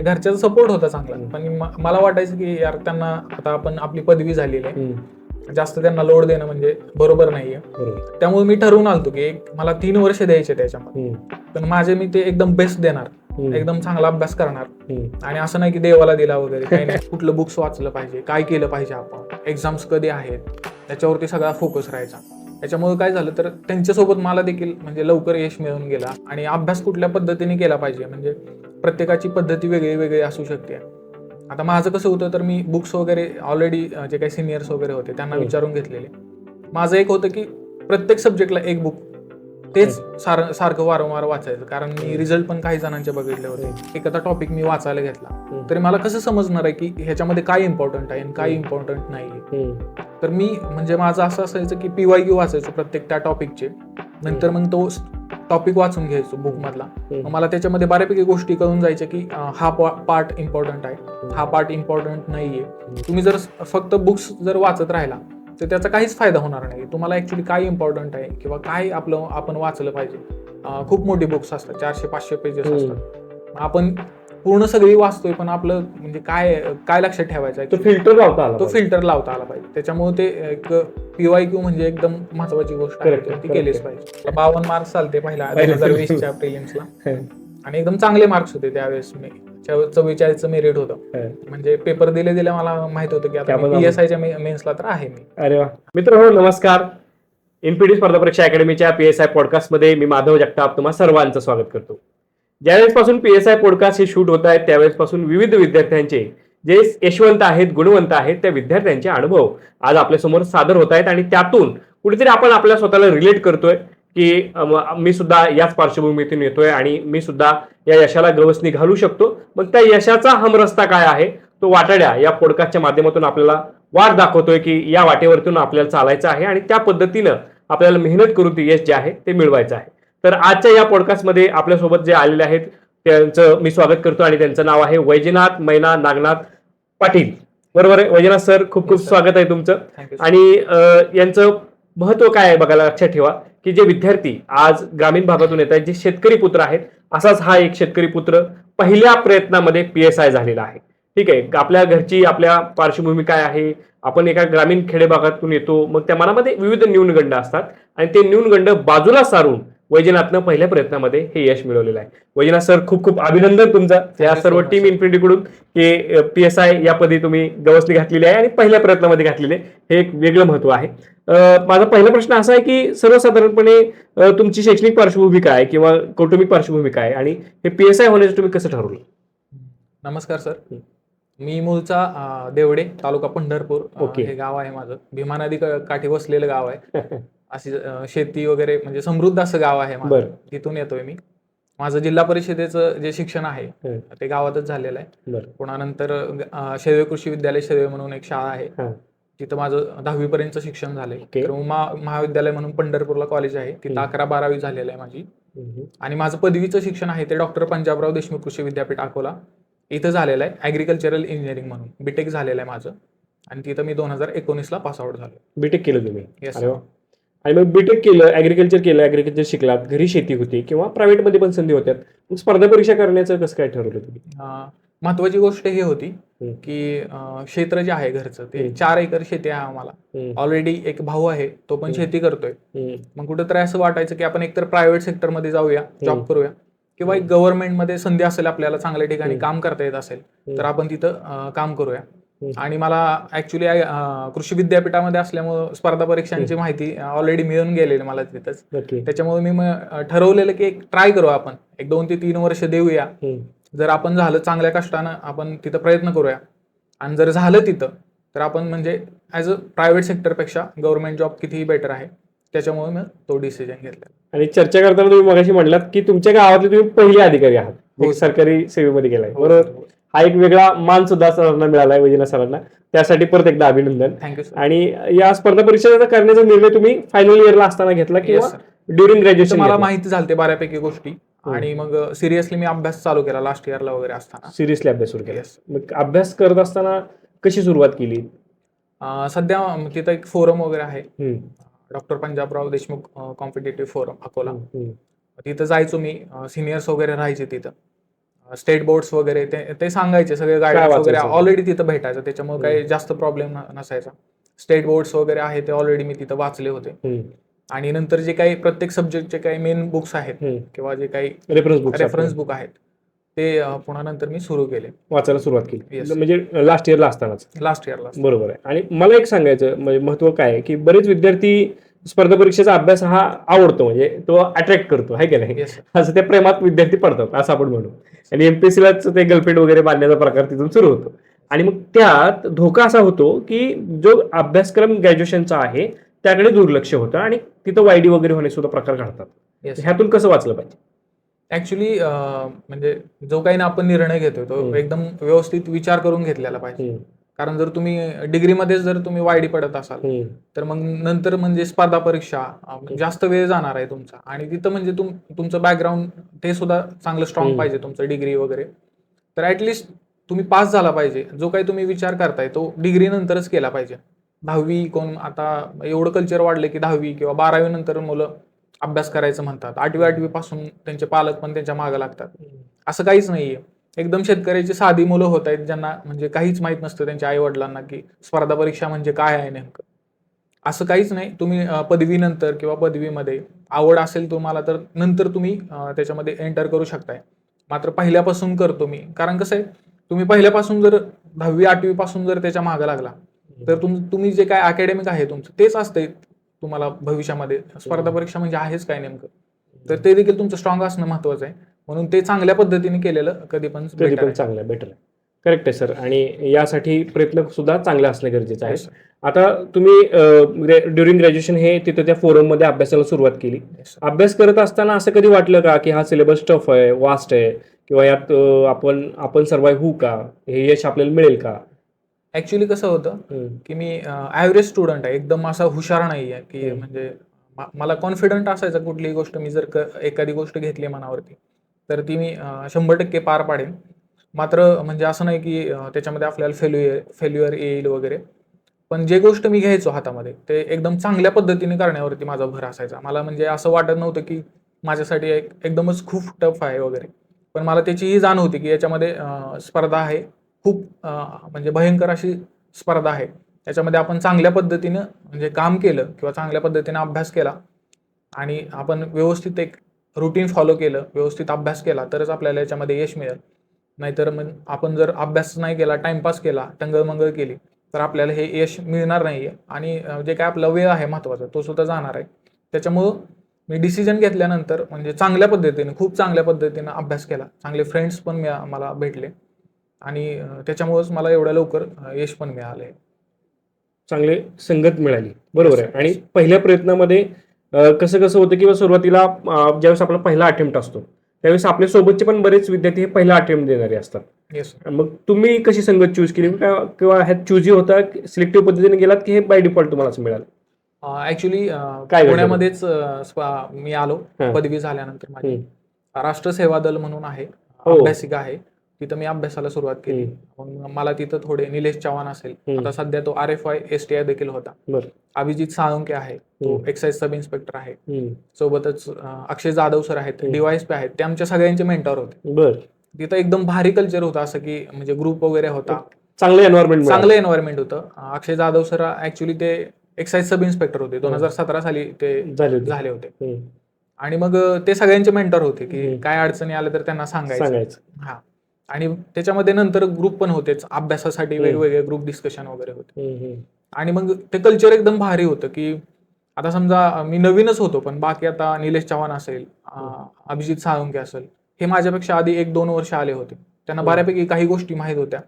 घरच्याचा support होता चांगला. पण मला वाटायचं की यार त्यांना आता आपण आपली पदवी झालेली आहे. जास्त त्यांना लोड देणं म्हणजे बरोबर नाहीये. त्यामुळे मी ठरवून आलतो की मला तीन वर्ष द्यायचे त्याच्यामध्ये. पण माझे मी ते एकदम बेस्ट देणार. एकदम चांगला अभ्यास करणार. आणि असं नाही की देवाला दिला वगैरे काही नाही. कुठलं बुक्स वाचलं पाहिजे काय केलं पाहिजे आपण. एक्झाम्स कधी आहेत? त्याच्यावरती सगळा फोकस राहायचा. त्याच्यामुळे काय झालं तर त्यांच्यासोबत मला देखील म्हणजे लवकर यश मिळून गेला. आणि अभ्यास कुठल्या पद्धतीने केला पाहिजे? म्हणजे प्रत्येकाची पद्धती वेगळी वेगळी असू शकते. आता माझं कसं होतं तर मी बुक्स वगैरे ऑलरेडी जे काही सिनियर्स वगैरे होते त्यांना. विचारून घेतलेले. माझं एक होतं की प्रत्येक सब्जेक्टला एक बुक तेच सार सारखं वारंवार वाचायचं. कारण मी रिझल्ट पण काही जणांचे बघितले होते एखादा टॉपिक मी वाचायला घेतला. तरी मला कसं समजणार आहे की ह्याच्यामध्ये काय इम्पॉर्टंट आहे आणि काय. इम्पॉर्टंट नाही तर मी म्हणजे माझं असं असायचं की पीवाय क्यू वाचायचो प्रत्येक त्या टॉपिकचे नंतर मग तो टॉपिक वाचून घ्यायचो बुक मधला. मग मला त्याच्यामध्ये बऱ्यापैकी गोष्टी कळून जायच्या की हा पार्ट इम्पॉर्टंट आहे. हा पार्ट इम्पॉर्टंट नाहीये. तुम्ही जर फक्त बुक्स जर वाचत राहिला तर त्याचा काहीच फायदा होणार नाही. तुम्हाला ऍक्च्युली काय इम्पॉर्टंट आहे किंवा काय आपलं आपण वाचलं पाहिजे? खूप मोठी बुक्स असतात. चारशे पाचशे पेजेस. असतात. आपण पूर्ण सगळी वाचतोय पण आपलं म्हणजे काय काय लक्षात ठेवायचं आहे तो फिल्टर लावता आला तो. फिल्टर लावता आला पाहिजे. त्याच्यामुळे ते एक पीवाय क्यू म्हणजे एकदम महत्वाची गोष्ट ती. केलीच पाहिजे. बावन्न मार्क्स चालते पहिल्या दोन हजार. वीसच्या प्रिलिम्सला हं, आणि एकदम चांगले मार्क्स होते त्यावेळेस मी. चव्वेचाळीसचं मेरिट होतं. हं. म्हणजे पेपर दिले दिले मला माहीत होतं की आता आपण- पी एस आयच्या मेन्सला तर आहे मी. अरे वा. मित्र हो नमस्कार एनपीडी स्पर्धा परीक्षा अकॅडमीच्या पी एस आय पॉडकास्टमध्ये मी माधव जगताप तुम्हा सर्वांचं स्वागत करतो. ज्यावेळेसपासून पी एस आय पॉडकास्ट हे शूट होत आहेत त्यावेळेसपासून विविध विद्यार्थ्यांचे जे यशवंत आहेत गुणवंत आहेत त्या विद्यार्थ्यांचे अनुभव आज आपल्यासमोर सादर होत आहेत. आणि त्यातून कुठेतरी आपण आपल्या स्वतःला रिलेट करतोय की मी सुद्धा याच पार्श्वभूमीतून येतोय आणि मी सुद्धा या यशाला गवसणी घालू शकतो. मग त्या यशाचा हमरस्ता काय आहे? तो वाटाड्या या पॉडकास्टच्या माध्यमातून आपल्याला वाट दाखवतोय की या वाटेवरतून आपल्याला चालायचं आहे आणि त्या पद्धतीनं आपल्याला मेहनत करून ते यश जे आहे ते मिळवायचं आहे. तर आजच्या या पॉडकास्टमध्ये आपल्यासोबत जे आलेले आहेत त्यांचं मी स्वागत करतो आणि त्यांचं नाव आहे वैजनाथ मैना नागनाथ पाटील. बरोबर आहे? वैजनाथ सर खूप खूप. स्वागत आहे तुमचं. आणि यांचं महत्त्व काय आहे बघायला लक्षात ठेवा की जे विद्यार्थी आज ग्रामीण भागातून येत आहेत जे शेतकरी पुत्र आहेत असाच हा एक शेतकरी पुत्र पहिल्या प्रयत्नामध्ये पी एस आय झालेला आहे. ठीक आहे? आपल्या घरची आपल्या पार्श्वभूमी काय आहे? आपण एका ग्रामीण खेडे भागातून येतो मग त्या मनामध्ये विविध न्यूनगंड असतात आणि ते न्यूनगंड बाजूला सारून वैजनाथनं पहिल्या प्रयत्नामध्ये हे यश मिळवलेलं आहे. वैजनाथ सर खूप खूप अभिनंदन तुमचं. या सर्व टीम. इन्फिनिटीकडून की पी एस आय या पदी तुम्ही गवसली घातलेली आहे आणि पहिल्या प्रयत्नामध्ये घातलेले हे एक वेगळं महत्त्व आहे. माझा पहिला प्रश्न असा आहे की सर्वसाधारणपणे तुमची शैक्षणिक पार्श्वभूमी काय आहे किंवा कौटुंबिक पार्श्वभूमी काय आणि हे पी एस आय होण्याचं तुम्ही कसं ठरवलं? नमस्कार सर. मी मूळचा देवडे तालुका पंढरपूर Okay. हे गाव आहे माझं. भीमा नदी क- काठी वसलेलं गाव आहे. अशी शेती वगैरे म्हणजे समृद्ध असं गाव आहे माझं बरं. तिथून येतोय मी माझं जिल्हा परिषदेचं जे शिक्षण आहे. ते गावातच झालेलं आहे बरं पुन्हा नंतर अं, शेदवे कृषी विद्यालय शेदवे म्हणून एक शाळा आहे हां. तिथं माझं दहावी पर्यंतचं शिक्षण झालंय Okay. तर उमा महाविद्यालय म्हणून पंढरपूरला कॉलेज आहे तिथं. अकरा बारावी झालेलं आहे माझी हम्म. आणि माझं पदवीचं शिक्षण आहे ते डॉक्टर पंजाबराव देशमुख कृषी विद्यापीठ अकोला इथं झालेलं आहे ॲग्रिकल्चरल इंजिनिअरिंग म्हणून बीटेक झालेलं आहे माझं आणि तिथं मी दोन हजार एकोणीसला पास आउट झालो बीटेक केलं तुम्ही Yes, अरे वा. आणि मग बीटेक केलं ऍग्रिकल्चर केलं ऍग्रिकल्चर शिकलात घरी शेती होती किंवा प्रायव्हेटमध्ये पण संधी होत्या मग स्पर्धा परीक्षा करण्याचं कसं काय ठरवलं तुम्ही महत्वाची गोष्ट ही होती. की क्षेत्र जे आहे घरचं ते. चार एकर शेती आहे आम्हाला. ऑलरेडी एक भाऊ आहे तो पण. शेती करतोय. मग कुठेतरी असं वाटायचं की आपण एकतर प्रायव्हेट सेक्टरमध्ये जाऊया जॉब. करूया किंवा एक गव्हर्नमेंटमध्ये संधी असेल आपल्याला चांगल्या ठिकाणी. काम करता येत असेल. तर आपण तिथं काम करूया. आणि मला ऍक्च्युली कृषी विद्यापीठामध्ये असल्यामुळं स्पर्धा परीक्षांची माहिती ऑलरेडी मिळून गेलेली मला तिथंच. त्याच्यामुळे मी ठरवलेलं की एक ट्राय करू आपण. एक दोन ते तीन वर्ष देऊया. जर आपण झालं चांगल्या कष्टानं आपण तिथं प्रयत्न करूया. आणि जर झालं तिथं तर आपण म्हणजे ॲज अ प्रायव्हेट सेक्टरपेक्षा गव्हर्नमेंट जॉब कितीही बेटर आहे. त्याच्यामुळे मी तो डिसिजन घेतला. आणि चर्चा करताना तुम्ही मगाशी म्हणलात की तुमच्या गावातले तुम्ही पहिले अधिकारी आहात. हो. सरकारी सेवेमध्ये गेलाय. बरोबर? हा एक वेगळा मान सुद्धा सरांना मिळालाय वैजनाथ सरांना. त्यासाठी परत एकदा अभिनंदन. थँक्यू सर आणि या स्पर्धा परीक्षा करण्याचा निर्णय तुम्ही फायनल इयरला असताना घेतला किंवा सर ड्युरिंग ग्रॅज्युएशन मला माहिती झालते बऱ्यापैकी गोष्टी. आणि मग सिरियसली मी अभ्यास चालू केला लास्ट इयरला वगैरे असताना. सिरियसली अभ्यास सुरू केला. मग अभ्यास करत असताना कशी सुरुवात केली? सध्या तिथं एक फोरम वगैरे आहे. Doctor Panjabrao Deshmukh competitive forum Akola. तिथं जायचो मी सिनियर्स वगैरे राहायचे तिथं. स्टेट बोर्ड्स वगैरे ते ते सांगायचे सगळे गायडन्स वगैरे? ऑलरेडी तिथं भेटायचं त्याच्यामुळे काही. जास्त प्रॉब्लेम नसायचा. स्टेट बोर्ड्स वगैरे आहे ते ऑलरेडी मी तिथं वाचले होते. आणि नंतर जे काही प्रत्येक सब्जेक्टचे काही मेन बुक्स आहेत. किंवा जे काही रेफरन्स बुक रेफरन्स बुक आहेत ते पुन्हा नंतर मी सुरू केले. वाचायला सुरुवात केली. Yes. म्हणजे लास्ट इयरला असतानाच. लास्ट इयरला बरोबर आहे. आणि मला एक सांगायचं म्हणजे महत्त्व काय आहे की बरेच विद्यार्थी स्पर्धा परीक्षेचा अभ्यास हा आवडतो म्हणजे तो अट्रॅक्ट करतो आहे की नाही? असं त्या प्रेमात विद्यार्थी पडतात असं आपण म्हणू. आणि एमपीएससीलाच ते गर्लफ्रेंड वगैरे बांधण्याचा प्रकार तिथून सुरू होतो. आणि मग त्यात धोका असा होतो की जो अभ्यासक्रम ग्रॅज्युएशनचा आहे त्याकडे दुर्लक्ष होतं आणि तिथं वायडी वगैरे होणे सुद्धा प्रकार घडतात. ह्यातून कसं वाचलं पाहिजे? ऍक्च्युली म्हणजे जो काही ना आपण निर्णय घेतोय तो. एकदम व्यवस्थित विचार करून घेतलेला पाहिजे. कारण जर तुम्ही डिग्रीमध्येच जर तुम्ही वायडी पडत असाल तर मग नंतर म्हणजे स्पर्धा परीक्षा जास्त वेळ जाणार आहे तुमचा. आणि तिथं म्हणजे तुम तुमचं बॅकग्राऊंड ते सुद्धा चांगलं स्ट्रॉंग. पाहिजे तुमचं डिग्री वगैरे. तर ऍटलिस्ट तुम्ही पास झाला पाहिजे. जो काही तुम्ही विचार करताय तो डिग्री नंतरच केला पाहिजे. दहावी कोण आता एवढं कल्चर वाढलं की दहावी किंवा बारावी नंतर मुलं अभ्यास करायचं म्हणतात. आठवी आठवी पासून त्यांचे पालक पण त्यांच्या मागे लागतात. असं काहीच नाहीये. एकदम शेतकऱ्याची साधी मुलं होत आहेत ज्यांना म्हणजे काहीच माहीत नसतं त्यांच्या आई वडिलांना की स्पर्धा परीक्षा म्हणजे काय आहे नेमकं. असं काहीच नाही. तुम्ही पदवीनंतर किंवा पदवीमध्ये आवड असेल तुम्हाला तर नंतर तुम्ही त्याच्यामध्ये एंटर करू शकताय. मात्र पहिल्यापासून करतो मी. कारण कसं आहे तुम्ही पहिल्यापासून जर दहावी आठवी पासून जर त्याच्या मागं लागला तर तुम तुम्ही जे काय अकॅडमिक आहे तुमचं तेच असते तुम्हाला भविष्यामध्ये. स्पर्धा परीक्षा म्हणजे आहेच काय नेमकं? तर ते देखील तुमचं स्ट्रॉंग असणं महत्वाचं आहे. म्हणून ते चांगल्या पद्धतीने केलेलं कधी पण कधी पण आहे. चांगलं बेटर आहे. करेक्ट आहे सर आणि यासाठी प्रयत्न सुद्धा चांगले असणे गरजेचं आहे. आता तुम्ही ड्युरिंग ग्रॅज्युएशन हे तिथं त्या फोरममध्ये अभ्यासाला सुरुवात केली. अभ्यास करत असताना असं कधी वाटलं का की हा सिलेबस टफ आहे वास्ट आहे? किंवा यात अं, आपण आपण सर्वाईव्ह होऊ का? हे यश आपल्याला मिळेल का? ऍक्च्युली कसं होतं हम्म, की मी ॲव्हरेज स्टुडंट आहे. एकदम असा हुशार नाही आहे की हम्म. म्हणजे म- मला कॉन्फिडंट असायचं कुठलीही गोष्ट मी जर क- एखादी गोष्ट घेतली मनावरती. तर ती मी शंभर टक्के पार पाडेन मात्र म्हणजे असं नाही की त्याच्यामध्ये आपल्याला फेल्युअर फेल्युअर येईल वगैरे. पण जे गोष्ट मी घ्यायचो हातामध्ये ते एकदम चांगल्या पद्धतीने करण्यावरती माझा भर असायचा. मला म्हणजे असं वाटत नव्हतं की माझ्यासाठी एक एकदमच खूप टफ आहे वगैरे. पण मला त्याची ही जाण होती की याच्यामध्ये स्पर्धा आहे. खूप म्हणजे भयंकर अशी स्पर्धा आहे. त्याच्यामध्ये आपण चांगल्या पद्धतीनं म्हणजे काम केलं किंवा चांगल्या पद्धतीने अभ्यास केला आणि आपण व्यवस्थित एक रुटीन फॉलो केलं व्यवस्थित अभ्यास केला तरच आपल्याला याच्यामध्ये यश मिळेल. नाहीतर मग आपण जर अभ्यास नाही केला टाइमपास केला टंगळमंगळ केली तर आपल्याला हे यश मिळणार नाही आहे आणि जे काय आपला वेळ आहे महत्त्वाचा तो सुद्धा जाणार आहे. त्याच्यामुळं मी डिसिजन घेतल्यानंतर म्हणजे चांगल्या पद्धतीने खूप चांगल्या पद्धतीनं अभ्यास केला. चांगले फ्रेंड्स पण मिळा मला भेटले. आणि त्याच्यामुळंच मला एवढ्या लवकर यश पण मिळालं आहे चांगले संगत मिळाली. बरोबर आहे. आणि पहिल्या प्रयत्नामध्ये कसं कसं होतं किंवा सुरुवातीला ज्यावेळेस आपला पहिला अटेम्प्ट असतो त्यावेळेस आपल्या सोबतचे पण बरेच विद्यार्थी हे पहिला अटेम्प्ट देणारे असतात मग तुम्ही कशी संगत चूज केली का- किंवा ह्यात चूजी होता सिलेक्टिव्ह पद्धतीने गेलात की हे बाय डिफॉल्ट तुम्हाला असं मिळालं ऍक्च्युली काय? पुण्यामध्येच मी आलो. पदवी झाल्यानंतर माझी. राष्ट्र सेवा दल म्हणून आहे हो. अभ्यासिका आहे तिथं मी अभ्यासाला सुरुवात केली. मग मला तिथं थोडे निलेश चव्हाण असेल. आता सध्या तो R F I S T I देखील होता. अभिजित साळुंके आहे. तो हम्म. एक्साईज सब इन्स्पेक्टर आहे. सोबतच अक्षय जाधव सर आहेत. डीवायस पी आहेत. ते आमच्या सगळ्यांचे मेंटर होते. बर. तिथं एकदम भारी कल्चर होतं असं की म्हणजे ग्रुप वगैरे होता. चांगलं एन्व्हायरमेंट चांगलं एन्व्हायरमेंट होतं. अक्षय जाधव सर ऍक्च्युली ते एक्साईज सब इन्स्पेक्टर होते. दोन हजार सतरा साली ते झाले होते. आणि मग ते सगळ्यांचे मेंटर होते की. काय अडचणी आल्या तर त्यांना सांगायचं. सांगायचं. हा. आणि त्याच्यामध्ये नंतर ग्रुप पण होतेच अभ्यासासाठी. वेगवेगळे ग्रुप डिस्कशन वगैरे होते. आणि मग ते कल्चर एकदम भारी होतं की आता समजा मी नवीनच होतो पण बाकी आता निलेश चव्हाण असेल अभिजित साळुंके असेल हे माझ्यापेक्षा आधी एक दोन वर्ष आले होते त्यांना हम्म. बऱ्यापैकी काही गोष्टी माहीत होत्या.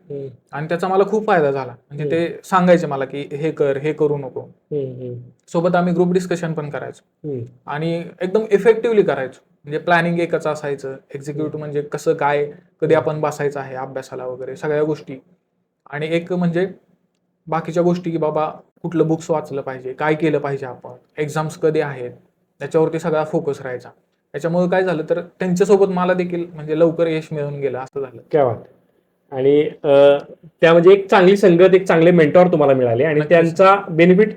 आणि त्याचा मला खूप फायदा झाला. म्हणजे ते सांगायचे मला की हे कर हे करू नको. सोबत आम्ही ग्रुप डिस्कशन पण करायचो. आणि एकदम इफेक्टिव्हली करायचो. म्हणजे प्लॅनिंग एकच असायचं. एक्झिक्युटिव्ह म्हणजे कसं काय कधी आपण बसायचं आहे अभ्यासाला वगैरे सगळ्या गोष्टी. आणि एक म्हणजे बाकीच्या गोष्टी की बाबा कुठलं बुक्स वाचलं पाहिजे काय केलं पाहिजे आपण एक्झाम्स कधी आहेत त्याच्यावरती सगळा फोकस राहायचा. त्याच्यामुळे काय झालं तर त्यांच्यासोबत मला देखील म्हणजे लवकर यश मिळून गेलं असं झालं. क्या बात. आणि त्या म्हणजे एक चांगली संगत एक चांगले मेंटॉर तुम्हाला मिळाले आणि. त्यांचा बेनिफिट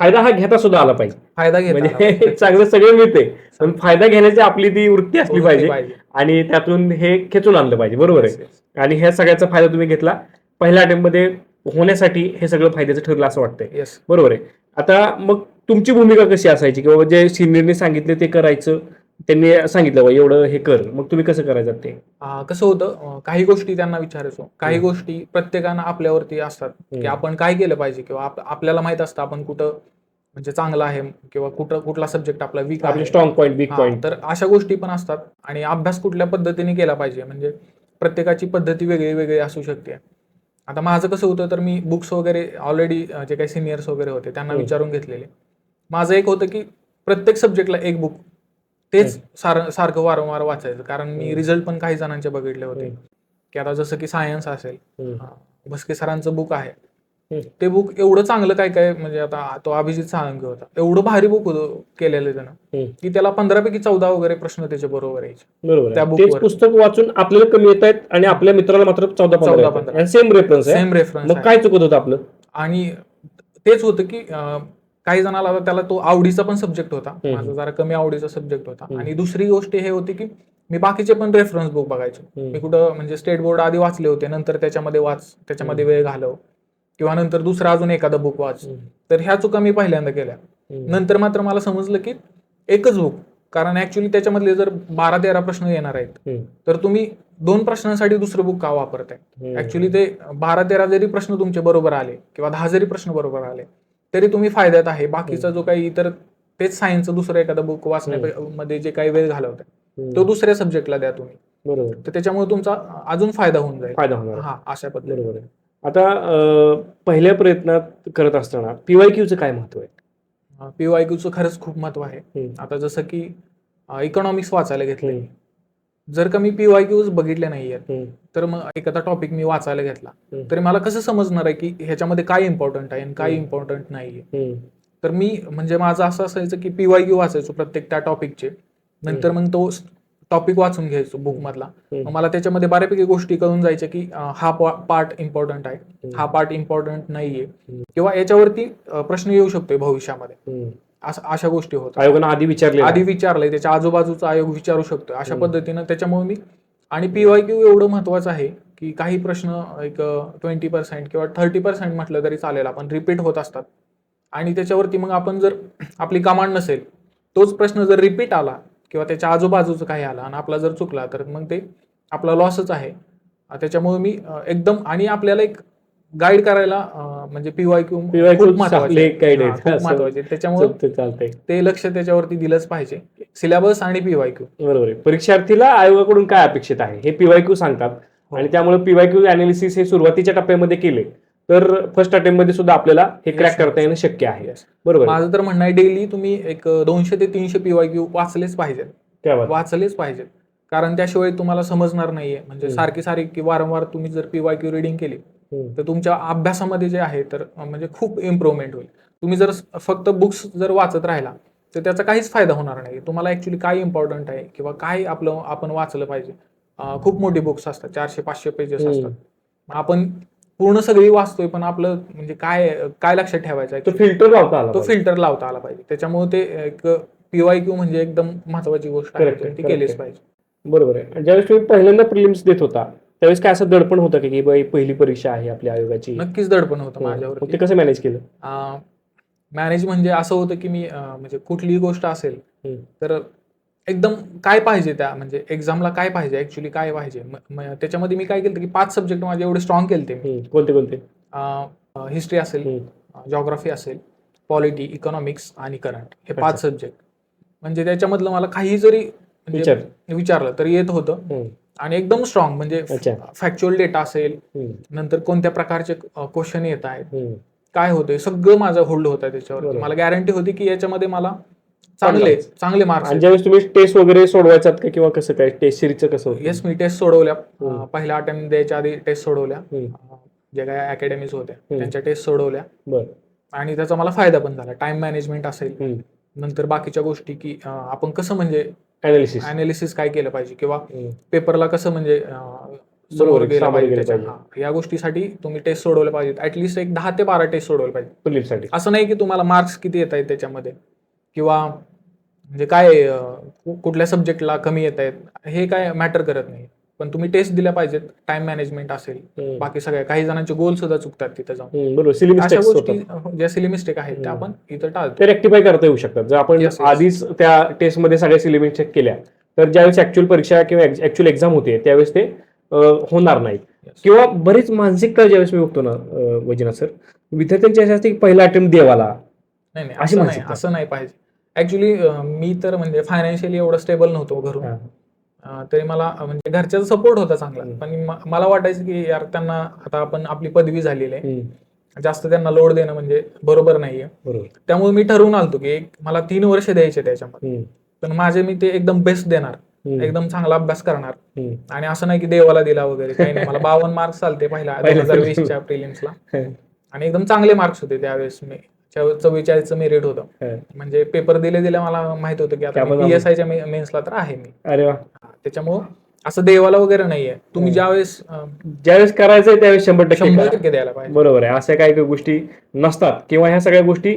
फायदा हा घेता सुद्धा आला पाहिजे. फायदा घेता म्हणजे. चांगलं सगळं मिळते पण फायदा घेण्याची आपली ती वृत्ती असली पाहिजे आणि त्यातून हे खेचून आणलं पाहिजे बरोबर आहे. आणि ह्या सगळ्याचा फायदा तुम्ही घेतला. पहिल्या अटेम्प्टमध्ये होण्यासाठी हे सगळं फायद्याचं ठरलं असं वाटतंय. बरोबर आहे? आता मग तुमची भूमिका कशी असायची? किंवा जे सिनियरने सांगितले ते करायचं त्यांनी सांगितलं बा एवढं हे कर मग तुम्ही कसं करायचं ते? अं, कसं होतं अं, काही गोष्टी त्यांना विचारायचो. काही हम्म. गोष्टी प्रत्येकानं आपल्यावरती असतात. की हम्म. आपण काय केलं पाहिजे किंवा आप- आपल्याला माहीत असतं आपण कुठं म्हणजे चांगलं आहे किंवा कुठं कुठला सब्जेक्ट आपला वीक आपले आहे. स्ट्रॉंग पॉईंट वीक हा, पॉईंट तर अशा गोष्टी पण असतात आणि अभ्यास कुठल्या पद्धतीने केला पाहिजे? म्हणजे प्रत्येकाची पद्धती वेगळी वेगळी असू शकते. आता माझं कसं होतं तर मी बुक्स वगैरे ऑलरेडी जे काही सिनियर्स वगैरे होते त्यांना हम्म. विचारून घेतलेले. माझं एक होतं की प्रत्येक सब्जेक्टला एक बुक तेच सार सारखं वारंवार वाचायचं कारण मी. रिझल्ट पण काही जणांचे बघितले होते. की आता जसं की सायन्स असेल. भस्के सरांचं बुक आहे. ते बुक एवढं चांगलं काय काय म्हणजे आता तो अभिजित साळंगे होता एवढं भारी बुक होतं केलेलं त्यानं. की त्याला पंधरापैकी चौदा वगैरे प्रश्न त्याचे बरोबर यायचे बरोबर त्या वर. पुस्तक वाचून आपल्याला कमी येत आहेत आणि आपल्या मित्राला मात्र चौदा चौदा पंधरा. सेम रेफरन्स सेम रेफरन्स मग काय चुकत होतं आपलं आणि तेच होतं की काही जणाला आता त्याला तो आवडीचा पण सब्जेक्ट होता. माझा जरा कमी आवडीचा सब्जेक्ट होता. आणि दुसरी गोष्ट हे होती की मी बाकीचे पण रेफरन्स बुक बघायचो. मी कुठं म्हणजे स्टेट बोर्ड आधी वाचले होते नंतर त्याच्यामध्ये वाच त्याच्यामध्ये वेळ घालव किंवा नंतर दुसरं अजून एखादं बुक वाच. तर ह्या चुका मी पहिल्यांदा केल्या. नंतर मात्र मला समजलं की एकच बुक कारण ऍक्च्युली त्याच्यामधले जर बारा तेरा प्रश्न येणार आहेत. तर तुम्ही दोन प्रश्नांसाठी दुसरं बुक का वापरताय. ऍक्च्युली ते बारा तेरा जरी प्रश्न तुमचे बरोबर आले किंवा दहा जरी प्रश्न बरोबर आले तरी तुम्ही फायद्यात आहे. बाकीचा जो काही इतर तेच सायन्सचं दुसरं एखादं बुक वाचण्यामध्ये जे काही वेळ घालवताय हम्म. तो दुसऱ्या सब्जेक्टला द्या तुम्ही. बरोबर. तर त्याच्यामुळे तुमचा अजून फायदा होऊन जाईल. फायदा होणार. हा अशा पद्धतीने. बरोबर आहे. आता पहिल्या प्रयत्नात करत असताना पीवाय क्यूचं काय महत्त्व आहे? पीवायक्यूचं खरंच खूप महत्त्व आहे. आता जसं की इकॉनॉमिक्स वाचायला घेतले. जर का मी पीवायक्यूज बघितले नाहीयेत हम्म. तर मग एखादा टॉपिक मी वाचायला घेतला. तरी मला कसं समजणार आहे की ह्याच्यामध्ये काय इम्पॉर्टंट आहे आणि काय. इम्पॉर्टंट नाहीये. तर मी म्हणजे माझं असं असायचं की पीवायक्यू वाचायचो प्रत्येक त्या टॉपिकचे नंतर मग तो टॉपिक वाचून घ्यायचो बुक मधला. मला त्याच्यामध्ये बऱ्यापैकी गोष्टी कळून जायच्या की हा पार्ट इम्पॉर्टंट आहे. हा पार्ट इम्पॉर्टंट नाहीये. किंवा याच्यावरती प्रश्न येऊ शकतोय भविष्यामध्ये. अशा गोष्टी होतात. आयोगानं आधी विचारले आधी विचारलंय त्याच्या आजूबाजूचा आयोग विचारू शकतो अशा. पद्धतीनं त्याच्यामुळे मी आणि पीवायक्यू एवढं महत्वाचं आहे की काही प्रश्न एक ट्वेंटी पर्सेंट किंवा थर्टी पर्सेंट म्हटलं तरी चालेल आपण रिपीट होत असतात. आणि त्याच्यावरती मग आपण जर आपली कमांड नसेल तोच प्रश्न जर रिपीट आला किंवा त्याच्या आजूबाजूचं काही आला आणि आपला जर चुकला तर मग ते आपला लॉसच आहे. त्याच्यामुळे मी एकदम आणि आपल्याला एक गाईड करायला म्हणजे guide आहेत. खूप असं. महत्त्वाचे त्याच्यामुळे ते लक्ष त्याच्यावरती दिलंच पाहिजे सिलेबस आणि पीवायक्यू बरोबर आहे परीक्षार्थीला आयोगाकडून काय अपेक्षित आहे हे पीवायक्यू सांगतात हो. आणि त्यामुळे पीवायक्यू अनालिसिस हे सुरुवातीच्या टप्प्यामध्ये केले तर फर्स्ट अटेम्प्टमध्ये सुद्धा आपल्याला हे क्रॅक करता. येणं शक्य आहे बरोबर. माझं तर म्हणणं आहे डेली तुम्ही एक दोनशे ते तीनशे पीवायक्यू वाचलेच पाहिजेत. वाचलेच पाहिजेत कारण त्याशिवाय तुम्हाला समजणार नाहीये म्हणजे. सारखी सारखी वारंवार तुम्ही जर पीवायक्यू रिडिंग केली. तर तुमच्या अभ्यासामध्ये जे आहे तर म्हणजे खूप इम्प्रुव्हमेंट होईल. तुम्ही जर फक्त बुक्स जर वाचत राहिला तर त्याचा काहीच फायदा होणार नाही. तुम्हाला ऍक्च्युली काय इम्पॉर्टंट आहे किंवा काय आपलं आपण वाचलं पाहिजे? खूप मोठी बुक्स असतात चारशे पाचशे पेजेस. असतात. आपण पूर्ण सगळी वाचतोय पण आपलं म्हणजे काय काय लक्षात ठेवायचं आहे तो फिल्टर लावता आला तो. फिल्टर लावता आला पाहिजे. त्याच्यामुळे ते एक पीवायक्यू म्हणजे एकदम महत्वाची गोष्ट आहे ती. केलीच पाहिजे. बरोबर आहे. ज्यावेळेस तुम्ही पहिल्यांदा प्रिलिम्स देत होता त्यावेळेस काय असं दडपण होतं का की बाई पहिली परीक्षा आहे आपल्या आयोगाची नक्कीच दडपण होतं. मग माझ्यावरती ते कसं मॅनेज केलं मॅनेज म्हणजे असं होतं की मी म्हणजे कुठलीही गोष्ट असेल. तर एकदम काय पाहिजे त्या म्हणजे एक्झामला काय पाहिजे ऍक्च्युली काय पाहिजे त्याच्यामध्ये मी काय केलं की पाच सब्जेक्ट माझे एवढे स्ट्रॉंग केले मी. कोणते कोणते हिस्ट्री असेल. जॉग्राफी असेल पॉलिटी इकॉनॉमिक्स आणि करंट हे. पाच सब्जेक्ट म्हणजे त्याच्यामधलं मला काही जरी म्हणजे विचार विचारलं तर येत होतं. आणि एकदम स्ट्रॉंग म्हणजे अच्छा. फॅक्च्युअल डेटा असेल हम्म. नंतर कोणत्या प्रकारचे क्वेश्चन येत आहेत हम्म. काय होते सगळं माझं होल्ड होत आहे त्याच्यावर बरोबर. मला गॅरंटी होती की याच्यामध्ये मला चांगले चांगलं. चांगले मार्क्स आणि ज्यावेळेस तुम्ही टेस्ट वगैरे सोडवायचात का किंवा कसं काय टेस्ट सिरीजचं कसं होतं येस मी टेस्ट सोडवल्या हम्म. अं, पहिल्या अटेम्प्ट द्यायच्या आधी टेस्ट सोडवल्या हम्म. अं, जे काही अकॅडमीज होत्या. त्यांच्या टेस्ट सोडवल्या बरं आणि त्याचा मला फायदा पण झाला टाइम मॅनेजमेंट असेल हम्म. नंतर बाकीच्या गोष्टी की अं, आपण कसं म्हणजे अनालिसिस अनालिसिस काय केलं पाहिजे किंवा पेपरला कसं म्हणजे समोर आहे, गेला सामोरे पाहिजे गेले त्याच्या. पाहिजे. हा, या गोष्टीसाठी तुम्ही टेस्ट सोडवले पाहिजेत. ऍटलिस्ट एक दहा ते बारा टेस्ट सोडवले पाहिजे प्रिलिम्ससाठी असं नाही की तुम्हाला मार्क्स किती येत आहेत त्याच्यामध्ये किंवा म्हणजे काय अं, कु- कुठल्या सब्जेक्टला कमी येत आहेत. हे काय मॅटर करत नाही. पण तुम्ही टेस्ट दिल्या पाहिजेत टाइम मॅनेजमेंट असेल. बाकी सगळ्या काही जणांचे गोल सुद्धा चुकतात तिथे जाऊन बरोबर अशा गोष्टी अं, ज्या सिली मिस्टेक आहेत त्या. आपण इथं टाळतो ते रेक्टिफाय करता येऊ शकतात जर आपण. आधीच त्या टेस्टमध्ये सगळ्या सिली मिस्टेक केल्या तर ज्यावेळेस ऍक्च्युअल परीक्षा किंवा ऍक्च्युअल एक्झाम होते त्यावेळेस ते होणार नाही. किंवा बरीच मानसिकता ज्यावेळेस मी बघतो ना अं, वैजनाथ सर विद्यार्थ्यांची अशी असते की पहिला अटेम्प्ट देवाला नाही नाही असं नाही. असं नाही पाहिजे ऍक्च्युली मी तर म्हणजे फायनान्शियली एवढं स्टेबल नव्हतो घरून हा. तरी मला म्हणजे घरच्याचा सपोर्ट होता चांगला. पण मला वाटायचं की यार त्यांना आता आपण आपली पदवी झालेली आहे. जास्त त्यांना लोड देणं म्हणजे बरोबर नाहीये. त्यामुळे मी ठरवून आलतो की मला तीन वर्ष द्यायचे त्याच्यामध्ये. पण माझे मी ते एकदम बेस्ट देणार. एकदम चांगला अभ्यास करणार. आणि असं नाही की देवाला दिला वगैरे काही नाही. मला बावन्न मार्क्स आलते पहिल्या दोन हजार. वीसच्या प्रिलिम्सला आणि एकदम चांगले मार्क्स होते त्यावेळेस मी. चव्वेचाळीसचं मेरिट होतं. म्हणजे पेपर दिले दिले मला माहीत होतं की आता आपण- पी एस आयच्या मेन्सला तर आहे मी. अरे वा. त्याच्यामुळं असं देवाला वगैरे नाहीये. तुम्ही. ज्यावेळेस ज्यावेळेस करायचंय त्यावेळेस शंभर टक्के शंभर. टक्के द्यायला पाहिजे. बरोबर आहे. अशा काही काही गोष्टी नसतात. किंवा ह्या सगळ्या गोष्टी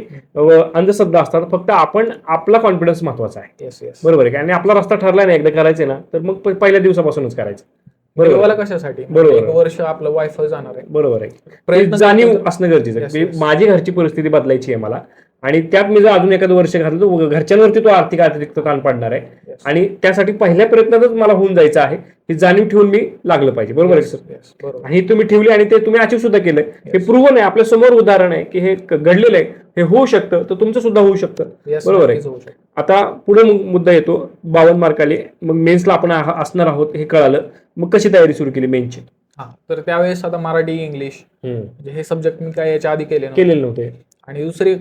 अंधश्रद्धा असतात. फक्त आपण आपला कॉन्फिडन्स महत्त्वाचा आहे. बरोबर आहे. का? आणि आपला रस्ता ठरला नाही एकदा करायचे ना तर मग पहिल्या दिवसापासूनच करायचं. आहे. कशासाठी बरोबर. एक वर्ष आपलं वायफाय जाणार आहे बरोबर आहे प्रयत्न जाणीव असणं गरजेचं आहे yes. माझी घरची परिस्थिती बदलायची आहे मला आणि त्यात मी जर अजून एखादं वर्ष घातलं तर घरच्यांवरती तो आर्थिक अतिरिक्त ताण पडणार आहे. आणि त्यासाठी पहिल्या प्रयत्नातच मला होऊन जायचं आहे ही जाणीव ठेवून मी लागलं पाहिजे. बरोबर आहे सर आणि ही तुम्ही ठेवली आणि ते तुम्ही अचीव सुद्धा केलंय हे. प्रूव्हन आहे. आपल्यासमोर उदाहरण आहे की हे घडलेलं आहे. हे होऊ शकतं. तर तुमचं सुद्धा होऊ शकतं. बरोबर आहे. आता पुढे मुद्दा येतो. बावन्न मार्क आले मग मेन्सला आपण असणार आहोत हे कळालं. मग कशी तयारी सुरू केली मेन्सची हा तर त्यावेळेस आता मराठी इंग्लिश म्हणजे हे सब्जेक्ट मी काय याच्या आधी केले केलेले नव्हते. आणि दुसरी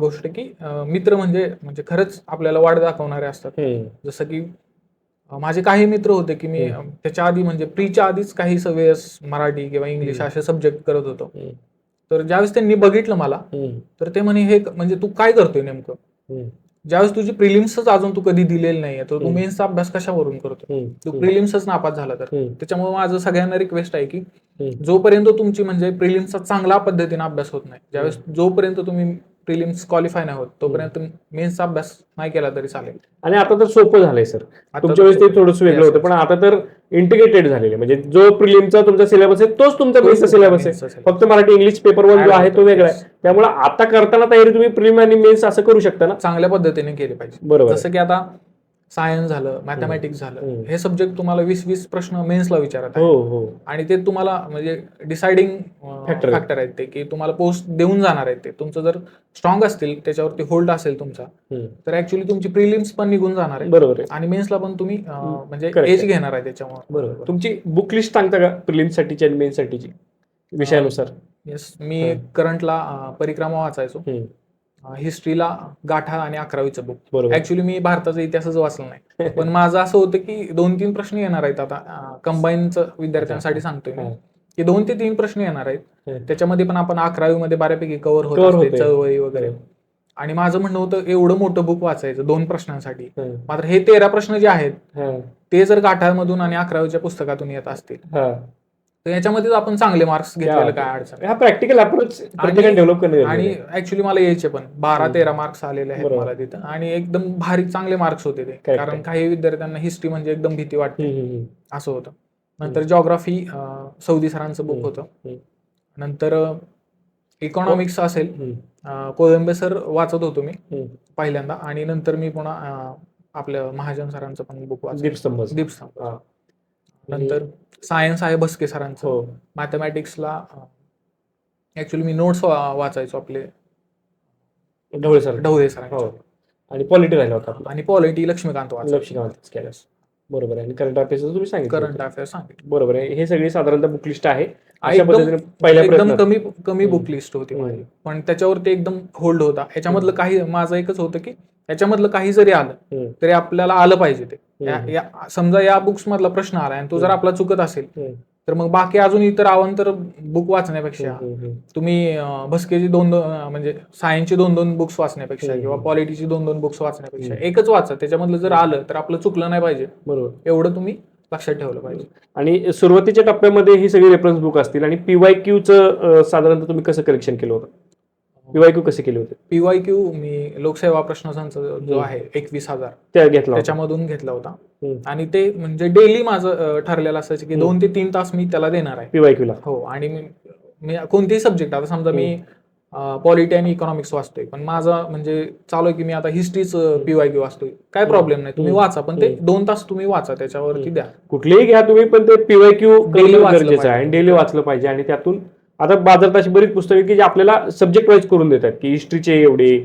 गोष्ट की मित्र म्हणजे म्हणजे खरंच आपल्याला वाट दाखवणारे असतात. जसं की माझे काही मित्र होते की मी त्याच्या आधी म्हणजे प्रीच्या आधीच काही सवेळेस मराठी किंवा इंग्लिश. असे सब्जेक्ट करत होतो. तर ज्यावेळेस त्यांनी बघितलं मला. तर ते म्हणे हे म्हणजे तू काय करतोय नेमकं. ज्यावेळेस तुझी प्रिलिम्सच अजून तू कधी दिलेली नाहीये तर तू. मेन्सचा अभ्यास कशावरून हम्म. तू प्रिलिम्सच नापास झाला तर. त्याच्यामुळे माझं सगळ्यांना रिक्वेस्ट आहे की. जोपर्यंत तुमची म्हणजे प्रिलिम्सचा चांगला पद्धतीने अभ्यास होत नाही ज्यावेळेस जोपर्यंत तुम्ही प्रिलिम्स क्वालिफाय नाही होत तोपर्यंत मेन्सचा अभ्यास नाही केला तरी चालेल आणि आता तर सोपं झालंय सर तुमच्या वेळेस ते थोडंसं वेगळं होतं. पण आता तर इंटिग्रेटेड झालेलं. म्हणजे जो प्रिलिमचा तुमचा सिलेबस आहे तोच तुमचा मेन्सचा सिलेबस आहे. फक्त मराठी इंग्लिश पेपर वन जो आहे तो. वेगळा आहे. त्यामुळे आता करताना तयारी तुम्ही प्रिलिम आणि मेन्स असं करू शकता ना चांगल्या पद्धतीने केली पाहिजे बरोबर जसं की आता सायन्स झालं मॅथमॅटिक्स झालं हम्म. हे सब्जेक्ट तुम्हाला वीस वीस प्रश्न मेन्सला विचारत हो हो आणि ते तुम्हाला म्हणजे डिसाइडिंग आहे. फॅक्टर आहेत ते की तुम्हाला पोस्ट देऊन जाणार आहेत ते तुमचं जर स्ट्रॉंग असतील त्याच्यावरती होल्ड असेल तुमचा. तर ऍक्च्युली तुमची प्रिलिम्स पण निघून जाणार आहे बरोबर आणि मेन्सला पण तुम्ही. म्हणजे एज. घेणार आहे त्याच्यामुळे बरोबर तुमची बुक लिस्ट सांगता का प्रिलिम साठीची आणि मेन्स साठीची विषयानुसार येस मी हं. करंटला परिक्रमा वाचायचो. हिस्ट्रीला गाठा आणि अकरावीचं बुक बरोबर ऍक्च्युली मी भारताचा इतिहासच वाचला नाही पण माझं असं होतं की दोन तीन प्रश्न येणार आहेत आता कंबाईनचं विद्यार्थ्यांसाठी सांगतोय मी हा. की दोन ते तीन प्रश्न येणार आहेत हं. त्याच्यामध्ये पण आपण अकरावी मध्ये बऱ्यापैकी कव्हर होत. चळवळी वगैरे आणि माझं म्हणणं होतं एवढं मोठं बुक वाचायचं दोन प्रश्नांसाठी. मात्र हे तेरा प्रश्न जे आहेत हा. ते जर गाठामधून आणि अकरावीच्या पुस्तकातून येत असतील हा. तर याच्यामध्येच आपण चांगले मार्क्स घेतलेलं काय अडचण. हा प्रॅक्टिकल अप्रोच प्रत्येकाने डेव्हलप करणं आणि. ऍक्च्युली मला यायचे पण बारा. तेरा मार्क्स आलेले आहेत. मला तिथं आणि एकदम भारी चांगले मार्क्स होते ते कारण. काही विद्यार्थ्यांना हिस्ट्री म्हणजे एकदम भीती वाटते. असं होतं नंतर जॉग्राफी सौदी सरांचं बुक. होतं. नंतर इकॉनॉमिक्स असेल कोळंबे सर वाचत होतो मी. पहिल्यांदा आणि नंतर मी पुन्हा आपलं महाजन सरांचं पण बुक वाचलं दीपस्तंभ दीपस्तंभ. नंतर सायन्स आहे भस्के सरांचं. हो. मॅथमॅटिक्सला ऍक्च्युली मी नोट्स वाचायचो आपले. ढवळे सर. ढवळे सरांचे. हो. आणि पॉलिटी राहिला होता आपला. आणि पॉलिटी लक्ष्मीकांत लक्ष्मीकांत बरोबर आहे. आणि करंट अफेअर्स तुम्ही सांगितलं करंट अफेअर सांगितलं. बरोबर आहे. हे सगळी साधारणतः बुक लिस्ट आहे. अशा एकदम- पद्धतीने पहिल्या एकदम प्रयत्नात कमी कमी. बुक लिस्ट होती हम्म. पण त्याच्यावरती एकदम होल्ड होता ह्याच्यामधलं काही माझं एकच होतं की ह्याच्यामधलं काही जरी आलं. तरी आपल्याला आलं पाहिजे ते या- हम्म. या- समजा या बुक्स मधला प्रश्न आला आणि तो जर हम्म. आपला चुकत असेल हम्म. तर मग बाकी अजून इतर अवांतर बुक वाचण्यापेक्षा हम्म, हम्म, तुम्ही अं, भस्केची दोन दोन अं, म्हणजे सायन्सची दोन दोन बुक्स वाचण्यापेक्षा हम्म. किंवा पॉलिटीची दोन दोन बुक्स वाचण्यापेक्षा हम्म. एकच वाचा त्याच्यामधलं जर आलं तर आपलं चुकलं नाही पाहिजे बरोबर एवढं तुम्ही लक्षात ठेवलं पाहिजे आणि सुरुवातीच्या टप्प्यामध्ये ही सगळी रेफरन्स बुक असतील आणि पीवाय क्यूचं साधारणतः तुम्ही कसं कलेक्शन केलं होतं पीवाय क्यू कसे केले होते पीवाय क्यू मी लोकसेवा प्रश्नसंच जो. आहे एकवीस हजार त्या घेतला होता. त्याच्यामधून घेतला होता. आणि ते म्हणजे डेली माझं ठरलेलं असायचं की. दोन ते तीन तास मी त्याला देणार आहे पीवाय क्यूला हो आणि मी कोणतेही सब्जेक्ट आता समजा मी पॉलिटी आणि इकॉनॉमिक्स वाचतोय पण माझं म्हणजे चालू आहे की मी आता हिस्ट्रीच पीवाय क्यू वाचतोय काय प्रॉब्लेम नाही तुम्ही. वाचा पण ते. दोन तास तुम्ही वाचा त्याच्यावरती. द्या कुठलेही घ्या तुम्ही पण ते पीवाय क्यू वाचलं गरजेचं आहे डेली वाचलं पाहिजे आणि त्यातून आता बाजारात अशी बरीच पुस्तकं की जे आपल्याला सब्जेक्ट वाईज करून देतात की हिस्ट्रीचे एवढे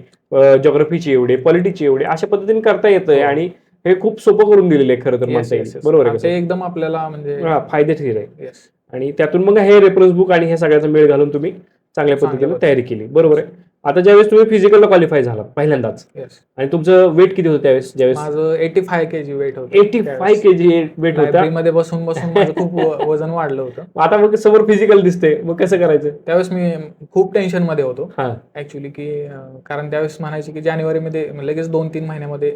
जॉग्रफीचे एवढे पॉलिटीचे एवढे अशा पद्धतीने करता येतंय हो. आणि हे खूप सोपं करून दिलेलं आहे खरं तर म्हणता येईल. बरोबर आहे? एकदम आपल्याला म्हणजे फायदेशीर आहे. आणि त्यातून मग हे रेफरन्स बुक आणि हे सगळ्याचा मेळ घालून तुम्ही चांगल्या पद्धतीने. तयारी केली. बरोबर आहे. आता ज्यावेळेस तुम्ही फिजिकलला क्वालिफाय झाला पहिल्यांदाच. आणि तुमचं वेट किती होतं त्यावेळेस? ज्यावेळेस माझं eighty five K G weight होतं eighty five K G weight होता मध्ये बसून बसून माझं खूप वजन वाढलं होतं. आता मग समोर फिजिकल दिसते मग कसं करायचं? त्यावेळेस मी खूप टेन्शनमध्ये होतो. ऍक्च्युली की कारण त्यावेळेस म्हणायचे की जानेवारीमध्ये लगेच दोन तीन महिन्यामध्ये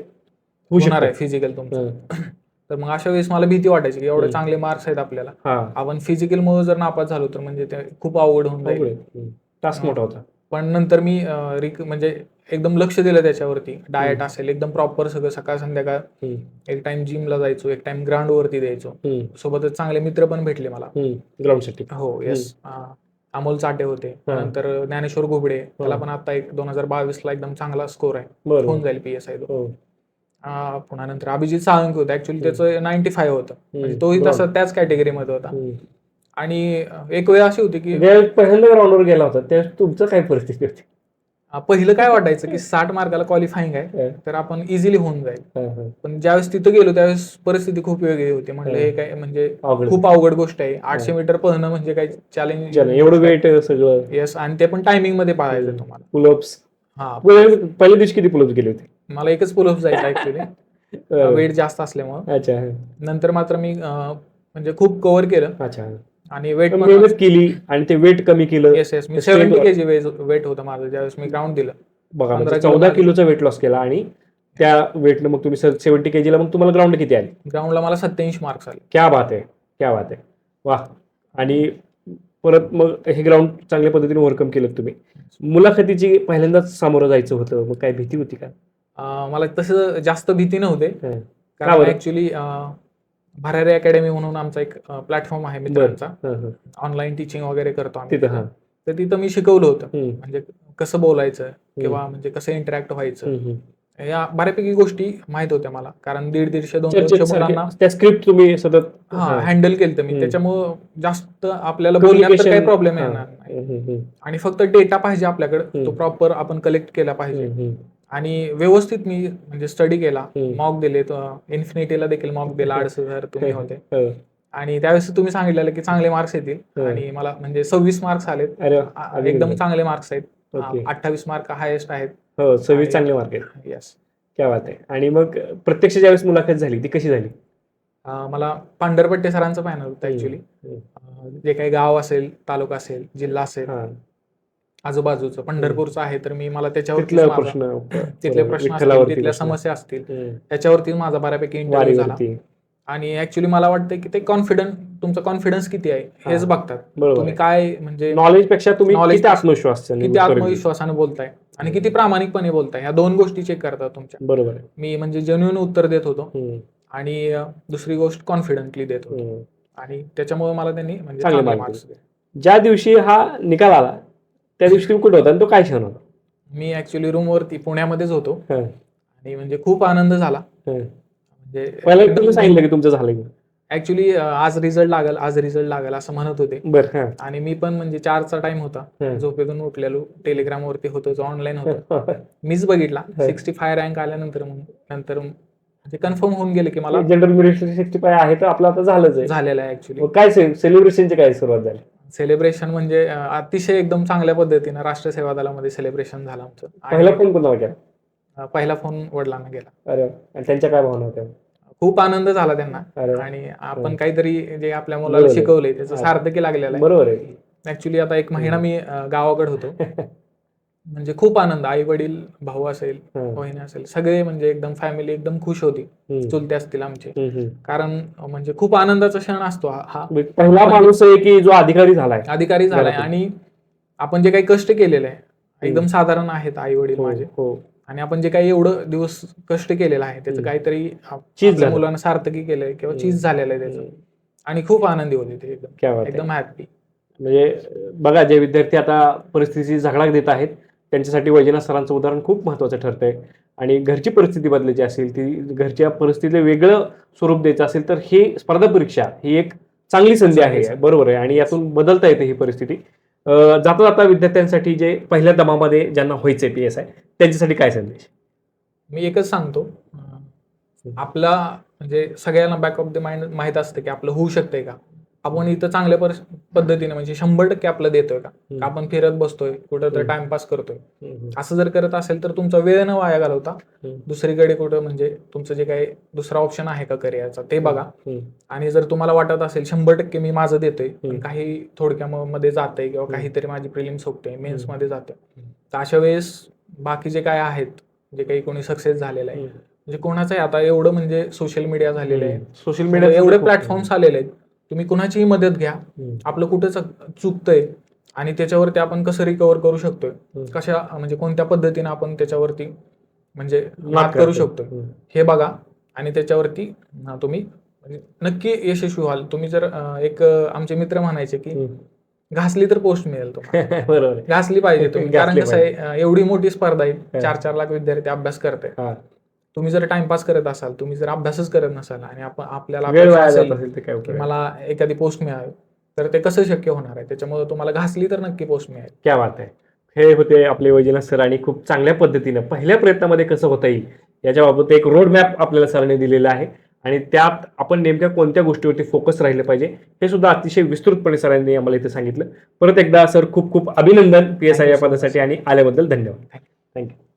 होऊ होणार. आहे फिजिकल तुमचं. तर मग अशा वेळेस मला भीती वाटायची की एवढे. चांगले मार्क्स आहेत आपल्याला. हा. आपण फिजिकल मुळे जर नापास झालो तर म्हणजे ते खूप अवघड होऊन जाईल. टास्क मोठा होता. पण नंतर मी अं, रिक म्हणजे एकदम लक्ष दिलं त्याच्यावरती. डाएट. असेल एकदम प्रॉपर सगळं सकाळ संध्याकाळ हम्म. एक टाइम जिमला जायचो एक टाइम ग्राउंड वरती द्यायचो. हम्म. सोबतच चांगले मित्र पण भेटले मला. हम्म. ग्राउंडसाठी. हो येस अमोल चाटे होते. हा. नंतर ज्ञानेश्वर घुबडे. त्याला पण आता एक दोन हजार बावीस ला एकदम चांगला स्कोर आहे. होऊन जाईल पी एस आय हो. पुन्हा नंतर अभिजित साळंकी होता ऍक्च्युली त्याचं नाईन्टी फाईव्ह होतं म्हणजे. तोही. तसा त्याच कॅटेगरीमध्ये होता. आणि एक वेळ अशी होती की ज्यावेळेस पहिल्यांदा ग्राउंडवर गेला होता त्यावेळेस तुमचं काय परिस्थिती होती पहिलं काय वाटायचं की साठ मार्काला क्वालिफाईंग आहे. तर आपण इझिली होऊन जाईल. पण ज्यावेळेस तिथं गेलो त्यावेळेस परिस्थिती खूप वेगळी होती म्हणलं हा. हे काय म्हणजे खूप अवघड गोष्ट आहे आठशे. मीटर पळणं म्हणजे काय चॅलेंज एवढं वेट सगळं येस आणि ते पण टायमिंगमध्ये पाळायचं. तुम्हाला पुलअप्स हा पहिल्या दिवशी किती पुलअप्स गेले होते मला एकच पुलअप जायचं ऍक्च्युली वेट जास्त असल्यामुळं. अच्छा. नंतर मात्र मी म्हणजे खूप कव्हर केलं. अच्छा. आणि वेट मेहनत केली आणि ते वेट कमी केलं. येस येस मी seventy strength- K G weight होतं माझं ज्यावेळेस मी ग्राउंड दिलं. बघा म्हणजे चौदा. किलोचा वेट लॉस केला आणि त्या वेटनं मग तुम्ही सेव्हन्टी केजीला मग तुम्हाला ग्राउंड किती आले? ग्राउंडला मला सत्याऐंशी मार्क्स आले. क्या बात आहे. क्या बात आहे. वा आणि परत मग हे ग्राउंड चांगल्या पद्धतीने ओव्हरकम केलं तुम्ही. मुलाखतीची पहिल्यांदाच सामोरं जायचं होतं. मग काय भीती होती का? मला तसं जास्त भीती नव्हते कारण? ऍक्च्युली भरारी अकॅडमी म्हणून आमचा एक प्लॅटफॉर्म आहे मित्रांचा. ऑनलाईन टीचिंग वगैरे करतो आम्ही तर तिथं मी शिकवलं होतं म्हणजे कसं बोलायचं किंवा म्हणजे कसं इंटरॅक्ट व्हायचं. या बऱ्यापैकी गोष्टी माहीत होत्या मला कारण दीड दीडशे दोन दोनशे मुलांना त्या स्क्रिप्ट तुम्ही सतत. हँडल केलं मी. त्याच्यामुळं जास्त आपल्याला बोलण्यात काही प्रॉब्लेम. येणार नाही. आणि फक्त डेटा पाहिजे आपल्याकडे तो. प्रॉपर आपण कलेक्ट केला पाहिजे. आणि व्यवस्थित मी म्हणजे स्टडी केला. मॉक दिले इन्फिनिटीला देखील मॉक दिला अडीच हजार तुम्ही होते. आणि त्यावेळेस तुम्ही सांगितलेलं की चांगले मार्क्स येतील. आणि मला म्हणजे सव्वीस मार्क्स आलेत. एकदम चांगले मार्क्स आहेत. अठ्ठावीस मार्क हायेस्ट आहेत. हो सव्वीस चांगले मार्क आहेत. येस क्या बात आहे. आणि मग प्रत्यक्ष ज्यावेळेस मुलाखत झाली ती कशी झाली? मला पांढरपट्टे सरांचं पॅनल होतं. ऍक्च्युली जे काही गाव असेल तालुका असेल जिल्हा असेल आजूबाजूचं. पंढरपूरचं आहे तर मी मला त्याच्यावरती तिथले प्रश्न तिथले प्रश्न असतील तिथल्या. समस्या असतील. त्याच्यावरती माझा बऱ्यापैकी इंटरव्ह्यू झाला. आणि ऍक्च्युली मला वाटतं की ते कॉन्फिडन्स तुमचा कॉन्फिडन्स किती आहे हेच. बघतात. तुम्ही. काय म्हणजे नॉलेजपेक्षा तुम्ही किती आत्मविश्वास किती आत्मविश्वासाने बोलताय आणि किती प्रामाणिकपणे बोलताय ह्या दोन गोष्टी चेक करतात तुमच्या. बरोबर मी म्हणजे जेन्युन उत्तर देत होतो आणि दुसरी गोष्ट कॉन्फिडंटली देत होतो. आणि त्याच्यामुळे मला त्यांनी म्हणजे ज्या दिवशी हा निकाल आला त्या दिवशी तुम्ही कुठे होता आणि तो काय क्षण होता? मी ऍक्च्युली रूमवरती पुण्यामध्येच होतो. हं, आणि म्हणजे खूप आनंद झाला. हं. म्हणजे तुम्ही सांगितलं की तुमचं झालं ऍक्च्युली आज रिझल्ट लागल आज रिझल्ट लागल असं म्हणत होते. बर हा. आणि मी पण म्हणजे चारचा टाइम होता. हं. झोपेतून उठलेलो टेलिग्राम वरती होतो जो ऑनलाईन होतो. जनरल मीच बघितला. हं. सिक्स्टी फाय रँक आल्यानंतर मग नंतर म्हणजे कन्फर्म होऊन गेले की मला मेरिट सिक्स्टी फाय आहे तर आपलं आता झालंच आहे. झालेलं आहे ऍक्च्युली मग काय सेलिब्रेशनची काय सुरुवात झाली? सेलिब्रेशन म्हणजे अतिशय एकदम चांगल्या पद्धतीनं राष्ट्र सेवा दलामध्ये सेलिब्रेशन झालं आमचं पहिला फोन कोणाला केला अं, पहिला फोन वडिलांना गेला अरे वा. आणि त्यांच्या काय भावना होत्या खूप आनंद झाला त्यांना वा. आणि. आपण काहीतरी जे आपल्या मुलाला बरोबर. शिकवलंय त्याचं हा. सार्थकी लागलेलं आहे बरोबर आहे ऍक्च्युली आता एक महिना मी अं, गावाकडे होतो म्हणजे खूप आनंद आई वडील भाऊ असेल. बहिणी असेल सगळे म्हणजे एकदम फॅमिली एकदम खुश होती. चुलते असतील आमचे. कारण म्हणजे खूप आनंदाचा क्षण असतो हा पहिला माणूस आहे की जो अधिकारी झालाय अधिकारी झालाय. आणि आपण जे काही कष्ट केलेले आहे एकदम साधारण आहेत आई वडील हो, माझे हो. आणि आपण जे काही एवढं दिवस कष्ट केलेलं आहे त्याचं. काहीतरी चीज. मुलांना सार्थकी केलंय किंवा. चीज झालेलं आहे त्याचं. आणि खूप आनंदी होते ते एकदम. एकदम हॅपी म्हणजे बघा जे विद्यार्थी आता परिस्थितीची झगडा देत आहेत त्यांच्यासाठी वैजनाथ सरांचं उदाहरण खूप महत्वाचं ठरतंय. आणि घरची परिस्थिती बदलायची असेल ती घरच्या परिस्थितीला वेगळं स्वरूप द्यायचं असेल तर ही स्पर्धा परीक्षा ही एक चांगली संधी आहे. बरोबर आहे. आणि यातून बदलता येते ही परिस्थिती. जाता जाता विद्यार्थ्यांसाठी जे पहिल्या दमामध्ये ज्यांना व्हायचंय पी एस आय त्यांच्यासाठी काय संदेश? मी एकच सांगतो. आपला म्हणजे सगळ्यांना बॅक ऑफ द माइंड माहीत असतं की आपलं होऊ शकतंय का? आपण इथं चांगल्या पद्धतीने म्हणजे शंभर टक्के आपलं देतोय का आपण फिरत बसतोय कुठं तर. टाइमपास करतोय. असं जर करत असेल तर तुमचा वेळ न वाया घालवता. दुसरीकडे कुठं म्हणजे तुमचं जे काही दुसरा ऑप्शन आहे का करिअरचा ते बघा. आणि जर तुम्हाला वाटत असेल शंभर टक्के मी माझं देतोय. काही थोडक्या मध्ये जाते किंवा. काहीतरी माझी प्रिलिम्स होते मेन्स. मध्ये जाते. तर अशा वेळेस बाकीचे काय आहेत जे काही कोणी सक्सेस झालेलं आहे. म्हणजे कोणाचंही आता एवढं म्हणजे सोशल मीडिया झालेलं आहे सोशल मीडिया एवढे प्लॅटफॉर्म्स आलेले आहेत तुम्ही कुणाचीही मदत घ्या. आपलं कुठं चक- चुकतंय आणि त्याच्यावरती आपण कसं रिकवर करू शकतोय. कशा म्हणजे कोणत्या पद्धतीने आपण त्याच्यावरती म्हणजे मात करू. शकतोय. हे बघा आणि त्याच्यावरती तुम्ही म्हणजे नक्की यशस्वी व्हाल तुम्ही जर एक आमचे मित्र म्हणायचे की. घासली तर पोस्ट मिळेल बरोबर. घासली पाहिजे तुम्ही कारण कसं आहे एवढी मोठी स्पर्धा आहे. चार चार लाख विद्यार्थी अभ्यास करते. तुम्ही जर टाइमपास करत असाल तुम्ही जर अभ्यासच करत नसाल आणि आपण आपल्याला? मला एखादी पोस्ट मिळावी तर ते कसं शक्य होणार आहे? त्याच्यामुळे तुम्हाला घासली तर नक्की पोस्ट मिळेल. क्या बात आहे. हे होते आपले वैजनाथ सर आणि खूप चांगल्या पद्धतीनं पहिल्या प्रयत्नामध्ये कसं होता येईल याच्याबाबत एक रोड मॅप आपल्याला सरांनी दिलेला आहे आणि त्यात आपण नेमक्या कोणत्या गोष्टीवरती फोकस राहिलं पाहिजे हे सुद्धा अतिशय विस्तृतपणे सरांनी आम्हाला इथे सांगितलं. परत एकदा सर खूप खूप अभिनंदन पी एस आय या. पदासाठी आणि आल्याबद्दल धन्यवाद. थँक्यू